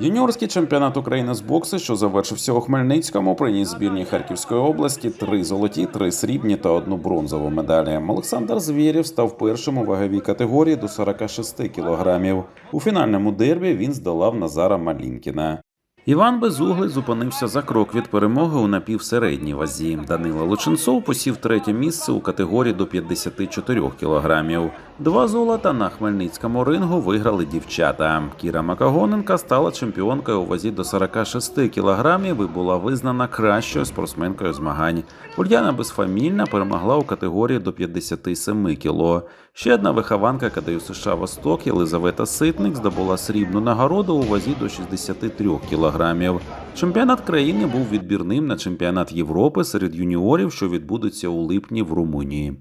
Юніорський чемпіонат України з боксу, що завершився у Хмельницькому, приніс збірні Харківської області три золоті, три срібні та одну бронзову медалі. Олександр Звірів став першим у ваговій категорії до 46 кілограмів. У фінальному дербі він здолав Назара Малінкіна. Іван Безуглий зупинився за крок від перемоги у напівсередній вазі. Данило Лученцов посів третє місце у категорії до 54 кілограмів. Два золота на Хмельницькому рингу виграли дівчата. Кіра Макагоненка стала чемпіонкою у вазі до 46 кілограмів і була визнана кращою спортсменкою змагань. Ульяна Безфамільна перемогла у категорії до 57 кіло. Ще одна вихованка КДЮ США Восток Єлизавета Ситник здобула срібну нагороду у вазі до 63 кілограмів. Чемпіонат країни був відбірним на чемпіонат Європи серед юніорів, що відбудеться у липні в Румунії.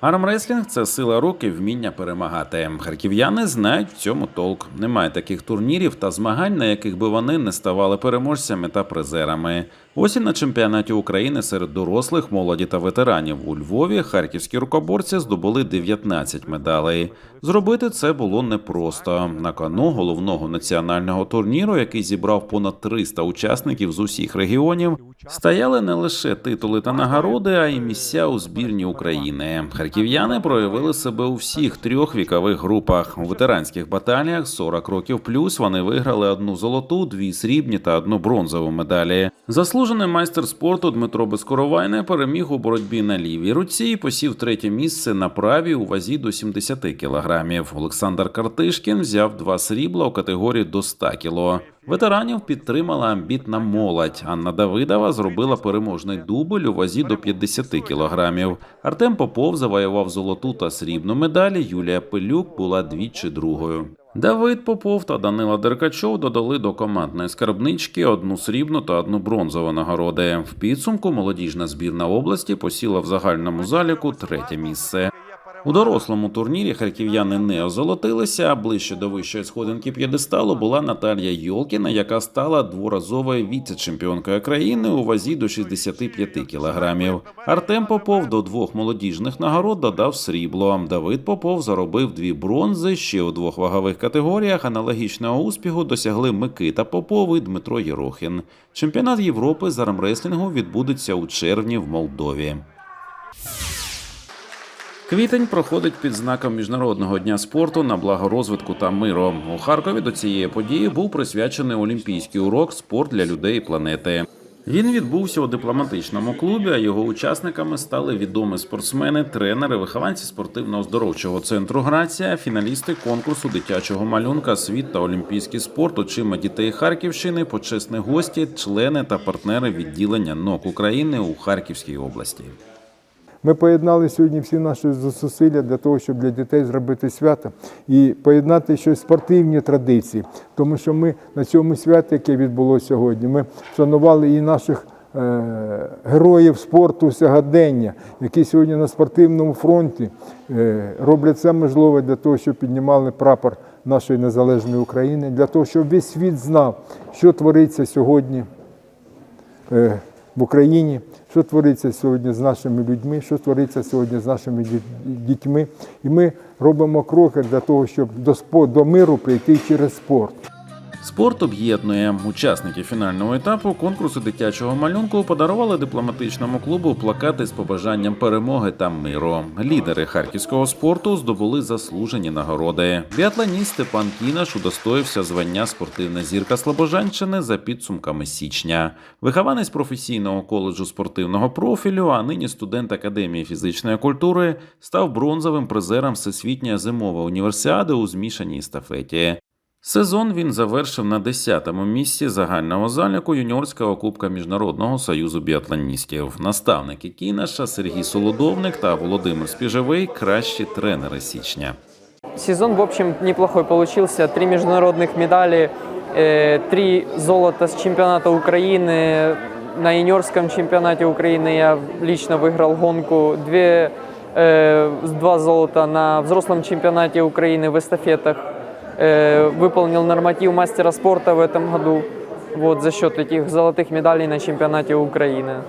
Армреслінг це сила рук і вміння перемагати. Харків'яни знають в цьому толк. Немає таких турнірів та змагань, на яких би вони не ставали переможцями та призерами. Ось і на чемпіонаті України серед дорослих, молоді та ветеранів у Львові харківські рукоборці здобули 19 медалей. Зробити це було непросто. На кону головного національного турніру, який зібрав понад 300 учасників з усіх регіонів, стояли не лише титули та нагороди, а й місця у збірні України. Харків'яни проявили себе у всіх трьох вікових групах. У ветеранських баталіях 40 років плюс вони виграли одну золоту, дві срібні та одну бронзову медалі. Заслужений майстер спорту Дмитро Безкоровайне переміг у боротьбі на лівій руці і посів третє місце на правій у вазі до 70 кілограмів. Олександр Картишкін взяв два срібла у категорії до 100 кіло. Ветеранів підтримала амбітна молодь. Анна Давидова зробила переможний дубль у вазі до 50 кілограмів. Артем Попов завоював золоту та срібну медалі. Юлія Пилюк була двічі другою. Давид Попов та Данила Деркачов додали до командної скарбнички одну срібну та одну бронзову нагороди. В підсумку молодіжна збірна області посіла в загальному заліку третє місце. У дорослому турнірі харків'яни не озолотилися, а ближче до вищої сходинки п'єдесталу була Наталія Йолкіна, яка стала дворазовою віце-чемпіонкою країни у вазі до 65 кілограмів. Артем Попов до двох молодіжних нагород додав срібло. Давид Попов заробив дві бронзи. Ще у двох вагових категоріях аналогічного успіху досягли Микита Попов і Дмитро Єрохін. Чемпіонат Європи з армреслінгу відбудеться у червні в Молдові. Квітень проходить під знаком міжнародного дня спорту на благо розвитку та миру. У Харкові до цієї події був присвячений олімпійський урок Спорт для людей планети. Він відбувся у дипломатичному клубі. А його учасниками стали відомі спортсмени, тренери, вихованці спортивно-оздоровчого центру Грація, фіналісти конкурсу дитячого малюнка Світ та олімпійський спорт очима дітей Харківщини, почесні гості, члени та партнери відділення НОК України у Харківській області. Ми поєднали сьогодні всі наші зусилля для того, щоб для дітей зробити свято і поєднати щось спортивні традиції. Тому що ми на цьому святі, яке відбулося сьогодні, ми вшанували і наших е, героїв спорту сьогодення, які сьогодні на спортивному фронті е, роблять все можливе для того, щоб піднімали прапор нашої незалежної України, для того, щоб весь світ знав, що твориться сьогодні е, в Україні, що твориться сьогодні з нашими людьми, що твориться сьогодні з нашими діт- дітьми. І ми робимо кроки для того, щоб до миру прийти через спорт. Спорт об'єднує учасники фінального етапу конкурсу дитячого малюнку подарували дипломатичному клубу плакати з побажанням перемоги та миру. Лідери харківського спорту здобули заслужені нагороди. Біатлоніст Степан Кінаш удостоївся звання спортивна зірка Слобожанщини за підсумками січня. Вихованець професійного коледжу спортивного профілю, а нині студент академії фізичної культури, став бронзовим призером всесвітньої зимової універсіади у змішаній естафеті. Сезон він завершив на 10-му місці загального заліку юніорського кубка Міжнародного союзу біатлоністів. Наставники Кінаша Сергій Солодовник та Володимир Спіжевий кращі тренери січня. Сезон, в общем, неплохой получился. Три международных медали, э, три золота с чемпионата Украины. На юниорском чемпионате Украины я лично выиграл гонку. Две, э, два золота на взрослом чемпионате Украины в эстафетах. Э, выполнил норматив мастера спорта в этом году. Вот за счет этих золотых медалей на чемпионате Украины.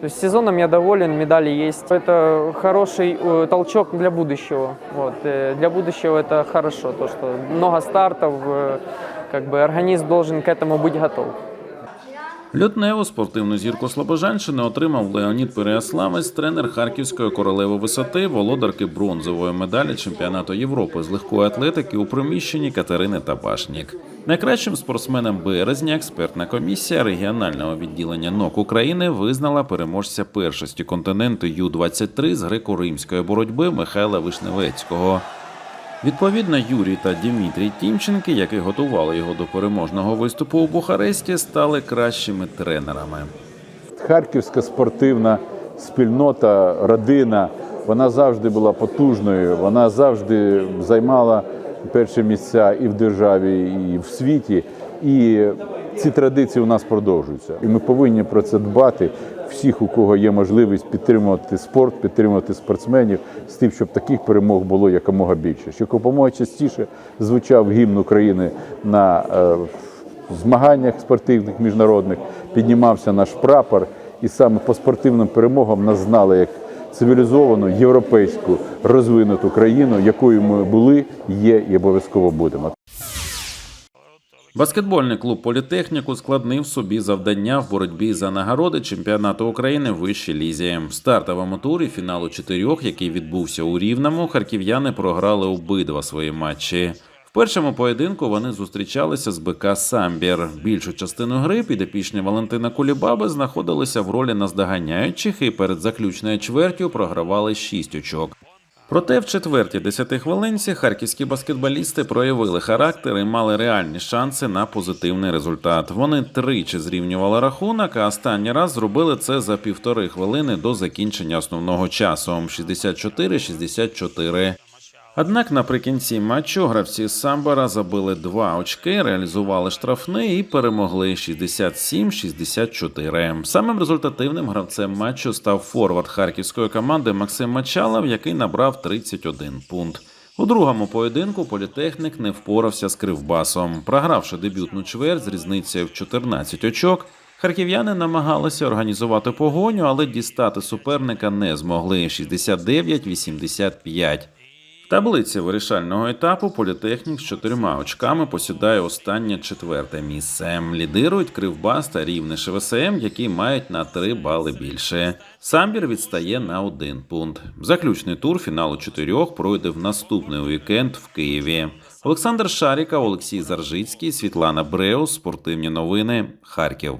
То есть сезоном я доволен, медали есть. Это хороший э, толчок для будущего. Вот. э, Для будущего это хорошо, то, что много стартов, э, как бы организм должен к этому быть готов. Лютневу спортивну зірку Слобожанщини отримав Леонід Переяславець, тренер Харківської королеви висоти, володарки бронзової медалі чемпіонату Європи з легкої атлетики у приміщенні Катерини Табашнік. Найкращим спортсменом березня експертна комісія регіонального відділення НОК України визнала переможця першості континенту Ю-23 з греко-римської боротьби Михайла Вишневецького. Відповідно, Юрій та Дмитрій Тімченки, які готували його до переможного виступу у Бухаресті, стали кращими тренерами. Харківська спортивна спільнота, родина, вона завжди була потужною, вона завжди займала перші місця і в державі, і в світі. І ці традиції у нас продовжуються. І ми повинні про це дбати. Всіх, у кого є можливість підтримувати спорт, підтримувати спортсменів з тим, щоб таких перемог було якомога більше. Щоб якомога частіше звучав гімн України на е, змаганнях спортивних міжнародних піднімався наш прапор, і саме по спортивним перемогам нас знали як цивілізовану європейську розвинуту країну, якою ми були, є і обов'язково будемо. Баскетбольний клуб Політехнік ускладнив собі завдання в боротьбі за нагороди чемпіонату України в вищій лізі. В стартовому турі фіналу чотирьох, який відбувся у Рівному, харків'яни програли обидва свої матчі. В першому поєдинку вони зустрічалися з БК Самбір. Більшу частину гри підопічні Валентина Кулібаби знаходилися в ролі наздоганяючих і перед заключною чвертю програвали 6 очок. Проте в четвертій десятихвилинці харківські баскетболісти проявили характер і мали реальні шанси на позитивний результат. Вони тричі зрівнювали рахунок, а останній раз зробили це за півтори хвилини до закінчення основного часу 64-64. Однак наприкінці матчу гравці Самбара забили два очки, реалізували штрафний і перемогли 67-64. Самим результативним гравцем матчу став форвард харківської команди Максим Мачалов, який набрав 31 пункт. У другому поєдинку політехнік не впорався з кривбасом. Програвши дебютну чверть з різницею в 14 очок, харків'яни намагалися організувати погоню, але дістати суперника не змогли 69-85. Таблиці вирішального етапу політехнік з чотирма очками посідає останнє четверте місце. Лідирують Кривбас та Рівне ШВСМ, які мають на 3 бали більше. Самбір відстає на один пункт. Заключний тур фіналу чотирьох пройде в наступний уікенд в Києві. Олександр Шаріка, Олексій Заржицький, Світлана Бреус. Спортивні новини. Харків.